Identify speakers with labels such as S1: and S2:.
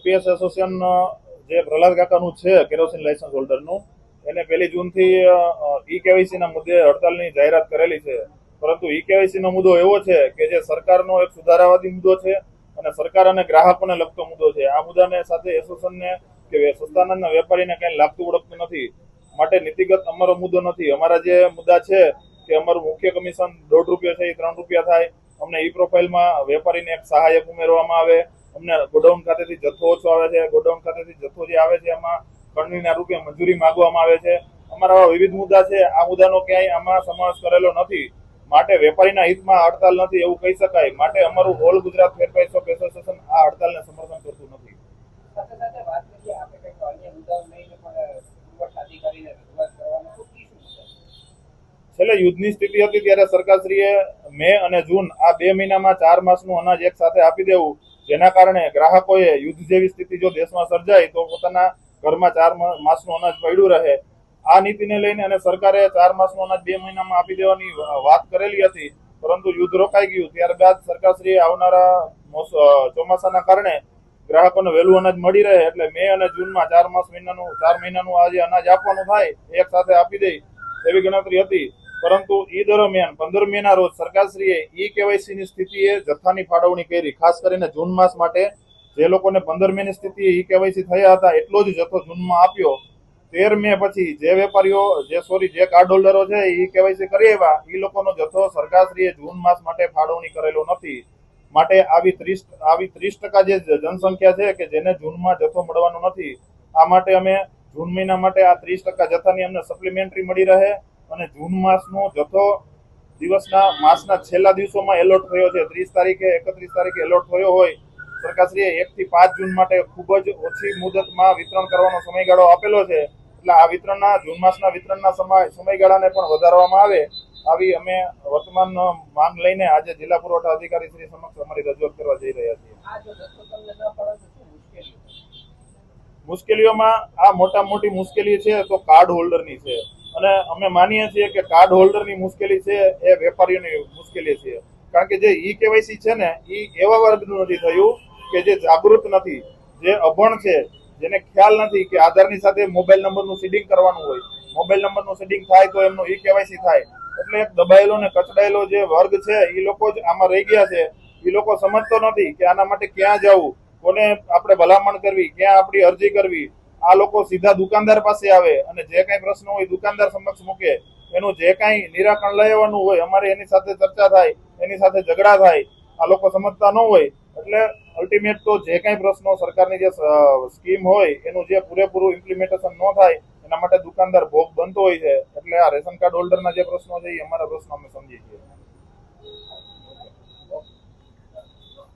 S1: FPS association જે પ્રહલાદ કાકાનું છે, kerosene licence હોલ્ડરનું, એને પહેલી જૂનથી ઈ કેવાયસીના મુદ્દે હડતાલની જાહેરાત કરેલી છે. પરંતુ ઈ કેવાયસીનો મુદ્દો એવો છે કે જે સરકારનો એક સુધારાવાદી મુદ્દો છે અને સરકાર અને ગ્રાહકોને લગતો મુદ્દો છે. આ મુદ્દાને સાથે એસોસિએશનને કે સસ્તાનંદના વેપારીને કંઈ લાગતું ઓળખતું નથી. માટે નીતિગત અમારો મુદ્દો નથી. અમારા જે મુદ્દા છે કે અમારું મુખ્ય કમિશન દોઢ રૂપિયા છે, એ ત્રણ રૂપિયા થાય. અમને ઈ પ્રોફાઇલમાં વેપારીને એક સહાયક ઉમેરવામાં આવે. અમને ગોડાઉન ખાતેથી જથ્થો ઓછો આવે છે ગોડાઉન ખાતેથી જથ્થો જે આવે છે એમાં ખંડણીના રૂપે મંજૂરી માંગવામાં આવે છે. અમારા વિવિધ મુદ્દા છે. આ મુદ્દાનો ક્યાંય આમાં સમાવેશ કરેલો નથી. માટે વેપારીના હિતમાં હડતાલ નથી એવું કહી શકાય. માટે અમારું ઓલ ગુજરાત શોપ એસોસિએશન આ હડતાલને સમર્થન કરતું નથી? છેલ્લે યુદ્ધની સ્થિતિ હતી ત્યારે સરકારશ્રીએ મે અને જૂન આ બે મહિનામાં ચાર માસનું અનાજ એક સાથે આપી દેવું. જેના કારણે ગ્રાહકોએ યુદ્ધ જેવી સ્થિતિ જો દેશમાં સર્જાય તો પોતાના ઘરમાં ચાર માસનું અનાજ પડ્યું રહે. આ નીતિને લઈને અને સરકારે ચાર માસનું અનાજ બે મહિનામાં આપી દેવાની વાત કરેલી હતી, પરંતુ યુદ્ધ રોકાઈ ગયું. ત્યારબાદ સરકારશ્રીએ આવનારા મોસ- ચોમાસાના કારણે ગ્રાહકોને વહેલું અનાજ મળી રહે એટલે મે અને જૂનમાં ચાર માસ મહિનાનું, ચાર મહિનાનું આ જે અનાજ આપવાનું થાય, એક સાથે આપી દે એવી ગણતરી હતી. પરંતુ એ દરમિયાન પંદર મેના રોજ સરકારશ્રીએ ઈ કેવાયસી ની સ્થિતિએ જથ્થાની ફાળવણી કરી, ખાસ કરીને જૂન માસ માટે જે લોકોને પંદર મેની સ્થિતિએ ઈ કેવાયસી થયા હતા, એટલો જ જથ્થો જૂનમાં આપ્યો. તેર મે પછી જે વેપારીઓ, જે સોરી, જે કાર્ડ હોલ્ડરો છે ઈ કેવાયસી કરી આવ્યા એ લોકોનો જથ્થો સરકારશ્રીએ જૂન માસ માટે ફાળવણી કરેલો નથી. માટે આવી ત્રીસ આવી ત્રીસ ટકા જે જનસંખ્યા છે કે જેને જૂનમાં જથ્થો મળવાનો નથી, આ માટે અમે જૂન મહિના માટે આ ત્રીસ ટકા જથ્થાની અમને સપ્લિમેન્ટરી મળી રહે. અને જૂન માસનો જથ્થો દિવસના માસના છેલ્લા દિવસોમાં એલોટ થયો છે. ત્રીસ તારીખે એકત્રીસ તારીખે એલોટ થયો હોય. સરકારશ્રીએ એક થી પાંચ જૂન માટે ખૂબ જ ઓછી મુદતમાં વિતરણ કરવાનો સમયગાળો આપેલો છે. એટલે આ વિતરણના જૂન માસના વિતરણના સમય સમયગાળાને પણ વધારવામાં આવે. આવી અમે વર્તમાન માંગ લઈને આજે જિલ્લા પુરવઠા અધિકારી શ્રી સમક્ષ અમારી રજૂઆત કરવા જઈ રહ્યા છીએ? મુશ્કેલીઓમાં આ મોટા મોટી મુશ્કેલી છે તો કાર્ડ હોલ્ડરની છે. અને અમે માનીએ છીએ કે કાર્ડ હોલ્ડરની મુશ્કેલી છે, એ વેપારીઓની મુશ્કેલી છે. કારણ કે જે ઈ કેવાયસી છે ને એ એવા વર્ગનું નથી થયું કે જે જાગૃત નથી, જે અભણ છે, જેને ખ્યાલ નથી કે આધારની સાથે મોબાઈલ નંબરનું સીડિંગ કરવાનું હોય. મોબાઈલ નંબરનું સીડિંગ થાય તો એમનું ઈ કેવાયસી થાય. એટલે એક દબાયેલો ને કચડાયેલો જે વર્ગ છે એ લોકો જ આમાં રહી ગયા છે. એ લોકો સમજતો નથી કે આના માટે ક્યાં જવું, કોને આપણે ભલામણ કરવી, ક્યાં આપણી અરજી કરવી આ લોકો સીધા દુકાનદાર પાસે આવે અને જે કાંઈ પ્રશ્ન હોય દુકાનદાર સમક્ષ મૂકે. એનું જે કાંઈ નિરાકરણ લઈ આવવાનું હોય, અમારે એની સાથે ચર્ચા થાય, એની સાથે ઝઘડા થાય, આ લોકો સમજતા ન હોય, એટલે અલ્ટિમેટ તો જે કાંઈ પ્રશ્નો સરકારની જે સ્કીમ હોય, એનું જે પૂરેપૂરું ઇમ્પ્લિમેન્ટેશન ન થાય, એના માટે દુકાનદાર ભોગ બનતો હોય છે. એટલે આ રેશન કાર્ડ હોલ્ડરના જે પ્રશ્નો છે એ અમારા પ્રશ્નો અમે સમજીએ છીએ.